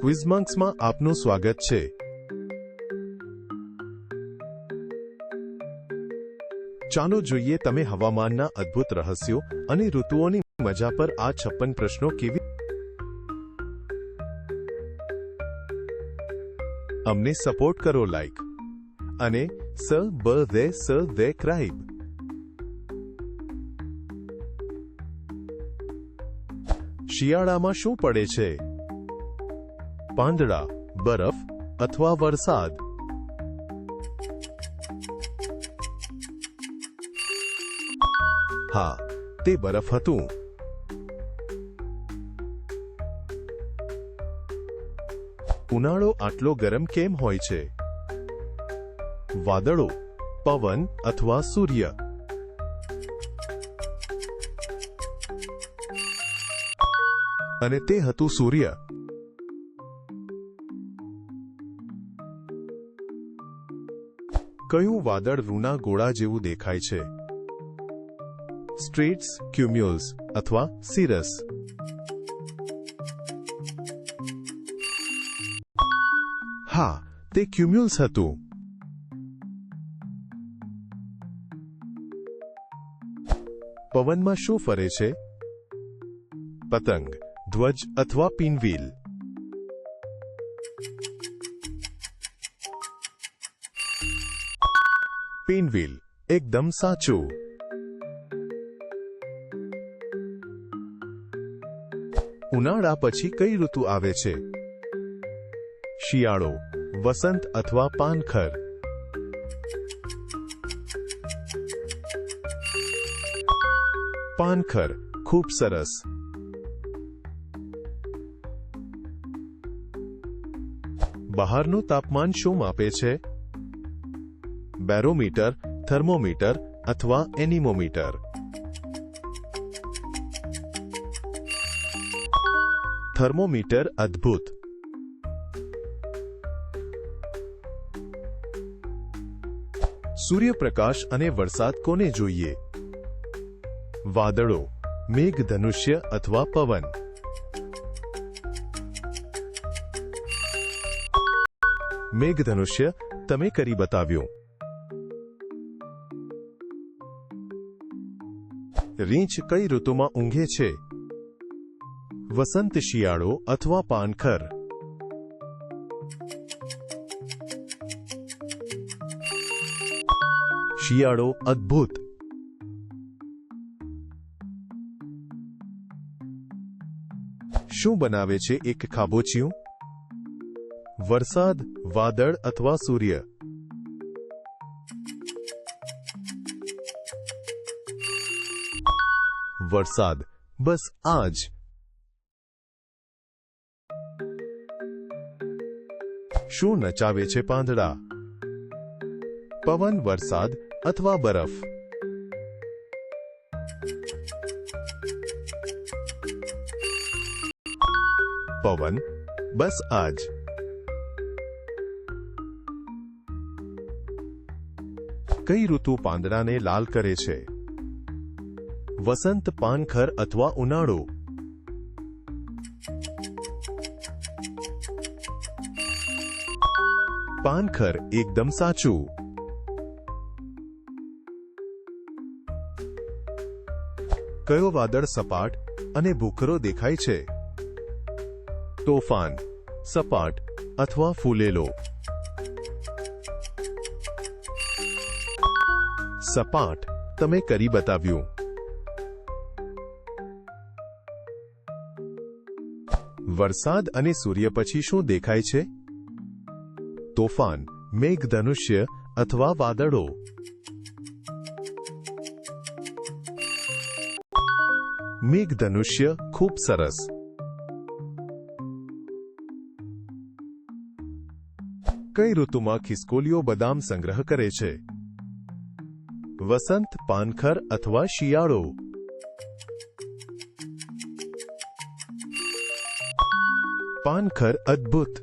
ક્વિઝમંક્સમાં આપનું સ્વાગત છે. ચાલો જોઈએ તમે હવામાનના અદ્ભુત રહસ્યો અને ઋતુઓની મજા પર આ છપ્પન પ્રશ્નો કેવી અમને સપોર્ટ કરો લાઈક અને સ, બ દે સ દે ક્રાઇબ શિયાળામાં શું પડે છે? પાંદડા, બરફ અથવા વરસાદ. હા, તે બરફ હતું. ઉનાળો આટલો ગરમ કેમ હોય છે? વાદળો, પવન અથવા સૂર્ય? અને તે હતું સૂર્ય. કયું વાદળ રૂના ગોળા જેવું દેખાય છે? સ્ટ્રીટ્સ, ક્યુમ્યુલ્સ અથવા સિરસ. હા, તે ક્યુમ્યુલ્સ હતું. પવનમાં શું ફરે છે? પતંગ, ધ્વજ અથવા પિનવ્હીલ પિનવ્હીલ એકદમ સાચું ઉનાળા પછી કઈ ઋતુ આવે છે? શિયાળો, વસંત અથવા પાનખર? પાનખર, ખૂબ સરસ. બહારનું તાપમાન શું માપે છે? બેરોમીટર, થર્મોમીટર અથવા એનિમોમીટર. થર્મોમીટર અદ્ભુત. સૂર્યપ્રકાશ અને વરસાદ કોને જોઈએ? વાદળો, મેઘધનુષ્ય અથવા પવન. મેઘધનુષ્ય, તમે કરી બતાવ્યું. રીંછ કઈ ઋતુમાં ઊંઘે છે? વસંત શિયાળો અથવા પાનખર? શિયાળો અદ્ભુત. શું બનાવે છે એક ખાબોચિયું? વરસાદ, વાદળ અથવા સૂર્ય? વરસાદ. બસ આ જ શું નચાવે છે પાંદડા? પવન, વરસાદ અથવા બરફ? પવન, બસ આજ. કઈ ઋતુ પાંદડાને લાલ કરે છે? વસંત પાનખર અથવા ઉનાળો. પાનખર એકદમ સાચું. કયો વાદળ સપાટ અને ભૂખરો દેખાય છે? તોફાન, સપાટ અથવા ફૂલેલો. સપાટ, તમે કરી બતાવ્યું. વરસાદ અને સૂર્ય પછી શું દેખાય છે? તોફાન, મેઘધનુષ્ય અથવા વાદળો. મેઘધનુષ્ય ખૂબ સરસ. કઈ ઋતુમાં ખિસકોલીઓ બદામ સંગ્રહ કરે છે? વસંત, પાનખર અથવા શિયાળો. પાનખર અદ્ભુત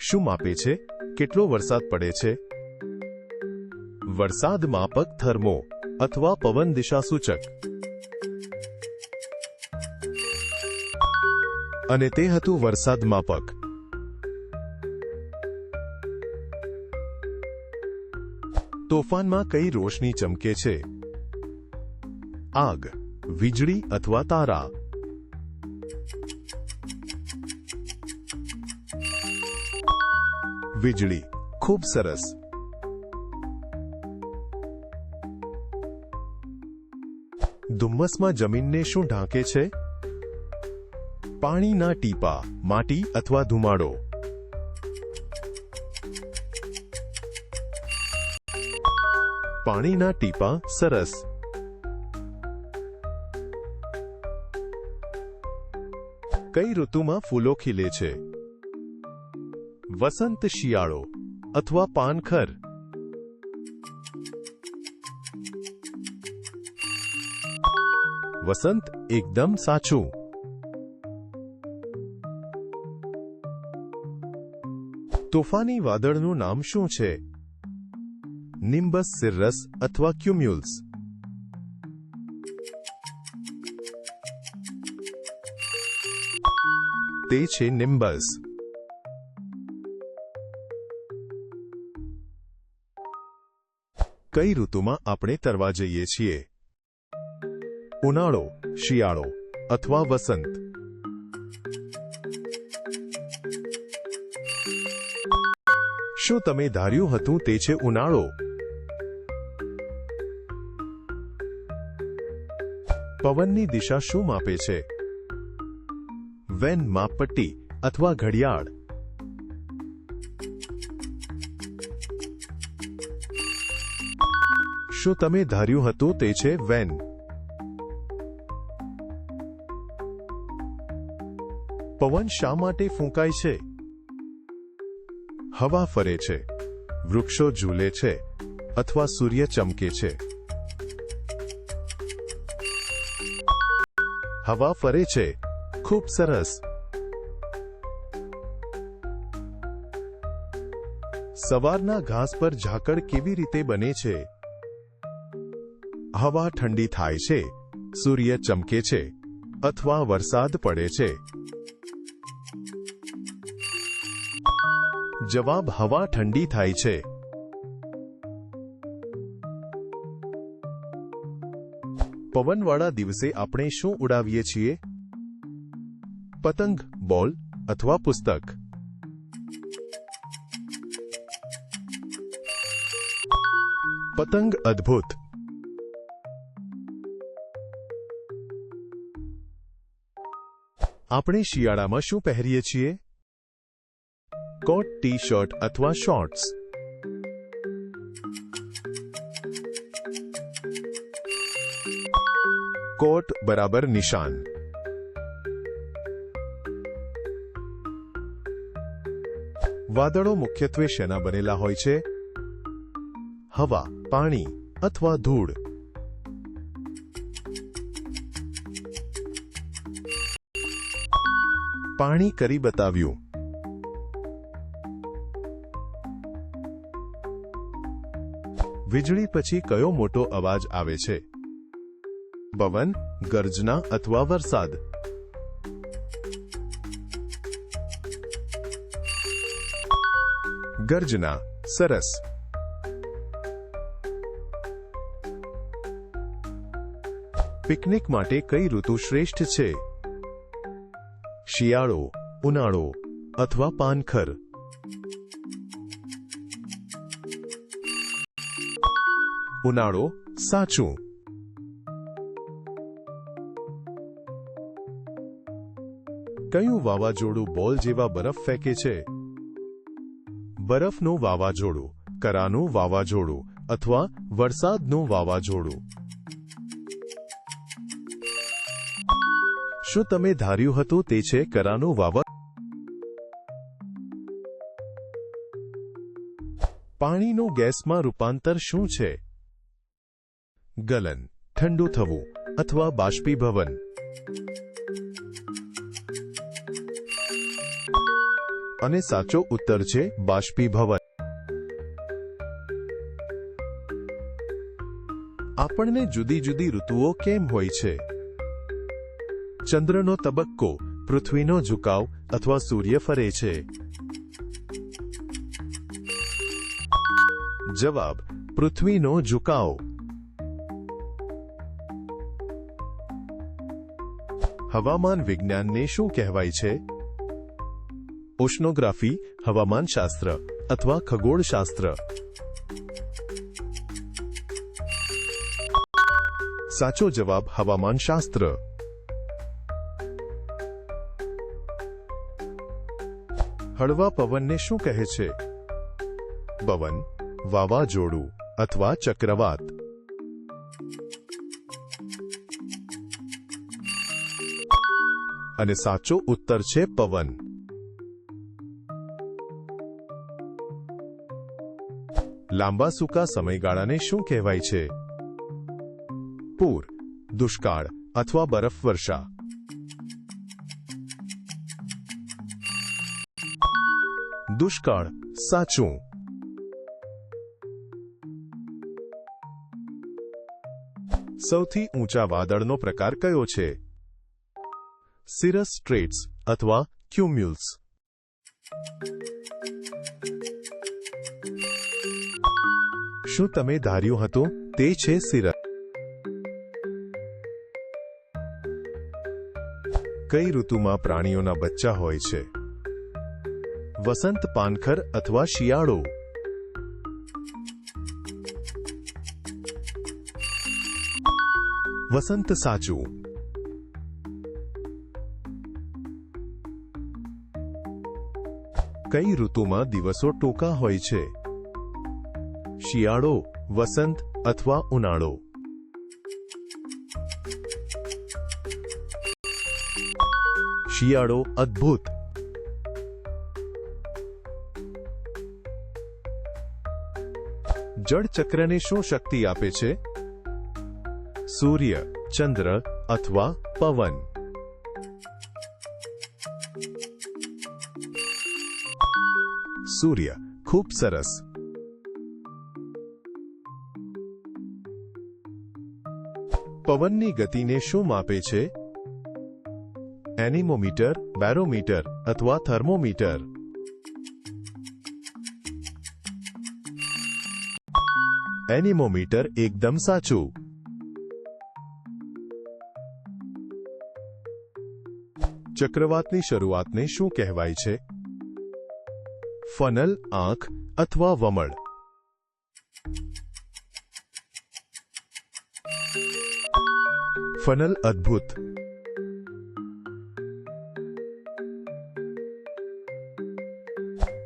શું માપે છે કેટલો વરસાદ પડે છે વરસાદ માપક થર્મો અથવા પવન દિશા સૂચક અને તે હતું વરસાદ માપક તોફાનમાં કઈ રોશની ચમકે છે આગ, વીજળી અથવા તારા. વીજળી, ખૂબ સરસ. ધુમ્મસમાં જમીનને શું ઢાંકે છે? પાણીના ટીપા, માટી અથવા ધુમાડો. પાણીના ટીપા, સરસ. કઈ ઋતુમાં ફૂલો ખીલે છે? વસંત શિયાળો અથવા પાનખર? વસંત એકદમ સાચું. તોફાની વાદળનું નામ શું છે? નિમ્બસ, સિરરસ અથવા ક્યુમ્યુલ્સ? તે છે નિમ્બસ કઈ ઋતુમાં આપણે તરવા જઈએ છીએ? ઉનાળો, શિયાળો અથવા વસંત? શું તમે ધાર્યું હતું તે છે ઉનાળો? પવનની દિશા શું માપે છે? વેન માપપટ્ટી અથવા ઘડિયાળ. શું તમે ધાર્યું હતું તે છે વેન? પવન શા માટે ફૂંકાય છે? હવા ફરે છે, વૃક્ષો ઝૂલે છે, અથવા સૂર્ય ચમકે છે? હવા ફરે છે ખૂબ સરસ સવારના ઘાસ પર ઝાકળ કેવી રીતે બને છે હવા ઠંડી થાય છે સૂર્ય ચમકે છે અથવા વરસાદ પડે છે જવાબ હવા ઠંડી થાય છે પવનવાળા દિવસે આપણે શું ઉડાવીએ છીએ પતંગ બોલ અથવા પુસ્તક પતંગ અદ્ભુત આપણે શિયાળામાં શું પહેરીએ છીએ? કોટ ટી શર્ટ અથવા શોર્ટ્સ? કોટ બરાબર નિશાન. વાદળો મુખ્યત્વે શેના બનેલા હોય છે? હવા, પાણી અથવા ધૂળ? પાણી કરી બતાવ્યું. વીજળી પછી કયો મોટો અવાજ આવે છે? પવન, ગર્જના અથવા વરસાદ? ગર્જના, સરસ. પિકનિક માટે કઈ ઋતુ શ્રેષ્ઠ છે? શિયાળો, ઉનાળો અથવા પાનખર? ઉનાળો, સાચું. કયું વાવાઝોડું બોલ જેવા બરફ ફેંકે છે? બરફનું વાવાઝોડું, કરાનું વાવાઝોડું અથવા વરસાદનું વાવાઝોડું. શું તમે ધાર્યું હતું તે છે કરાનું વાવા? પાણીનું ગેસમાં રૂપાંતર શું છે? ગલન, ઠંડુ થવું અથવા બાષ્પીભવન. અને સાચો ઉત્તર છે બાષ્પીભવન. આપણને જુદી જુદી ઋતુઓ કેમ હોય છે? ચંદ્રનો તબક્કો, પૃથ્વીનો ઝુકાવ અથવા સૂર્ય ફરે છે. જવાબ, પૃથ્વીનો ઝુકાવ. હવામાન વિજ્ઞાનને શું કહેવાય છે? ઉષ્ણોગ્રાફી, હવામાનશાસ્ત્ર અથવા ખગોળશાસ્ત્ર. સાચો જવાબ હવામાનશાસ્ત્ર. હળવા પવનને શું કહે છે? પવન, વાવાઝોડું અથવા ચક્રવાત. અને સાચો ઉત્તર છે પવન. લાંબા સૂકા સમયગાળાને શું કહેવાય છે? પૂર, દુષ્કાળ અથવા બરફવર્ષા દુષ્કાળ, સાચું. સૌથી ઊંચા વાદળનો પ્રકાર કયો છે? સિરસ સ્ટ્રેટ્સ અથવા ક્યુમ્યુલ્સ શું તમે ધાર્યું હતું? તે છે સિરપ. કઈ ઋતુમાં પ્રાણીઓના બચ્ચા હોય છે? વસંત પાનખર અથવા શિયાળો? વસંત સાચું. કઈ ઋતુમાં દિવસો ટૂંકા હોય છે? શિયાળો, વસંત અથવા ઉનાળો. શિયાળો અદ્ભુત. જળચક્રને શું શક્તિ આપે છે? સૂર્ય, ચંદ્ર અથવા પવન. સૂર્ય, ખૂબ સરસ. પવનની ગતિને શું માપે છે? એનિમોમીટર, બેરોમીટર અથવા થર્મોમીટર? એનિમોમીટર એકદમ સાચું. ચક્રવાતની શરૂઆતને શું કહેવાય છે? ફનલ, આંખ અથવા વમળ? ફનલ અદ્ભુત.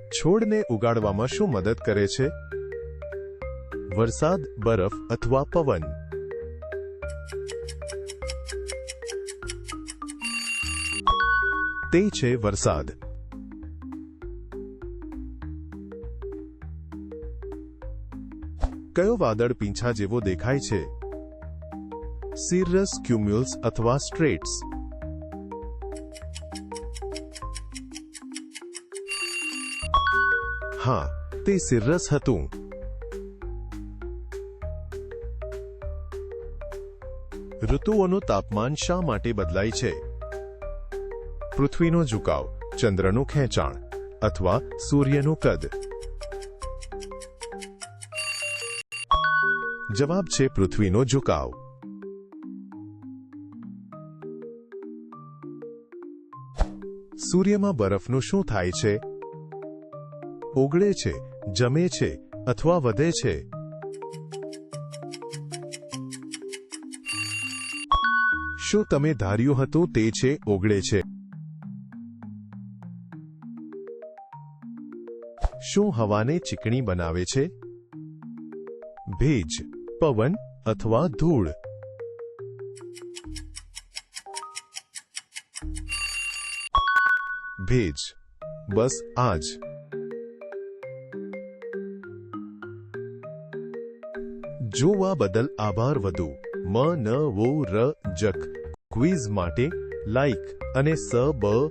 છોડને ઉગાડવામાં શું મદદ કરે છે? વરસાદ, બરફ અથવા પવન? તે છે વરસાદ. કયો વાદળ પીંછા જેવો દેખાય છે? સિરસ ક્યુમ્યુલ્સ અથવા સ્ટ્રેટ્સ હા, તે સિરસ હતું. ઋતુઓનું તાપમાન શા માટે બદલાય છે? પૃથ્વીનો ઝુકાવ, ચંદ્રનું ખેંચાણ અથવા સૂર્યનું કદ? જવાબ છે પૃથ્વીનો ઝુકાવ. સૂર્યમાં બરફનું શું થાય છે? ઓગળે છે, જમે છે, અથવા વધે છે? શું તમે ધાર્યું હતું તે છે, ઓગળે છે? શું હવાને ચીકણી બનાવે છે? ભેજ, પવન અથવા ધૂળ? ભેજ. બસ આજ. જોવા બદલ આભાર વધુ. મ ન વો ર જક. ક્વિઝ માટે લાઈક અને સ બ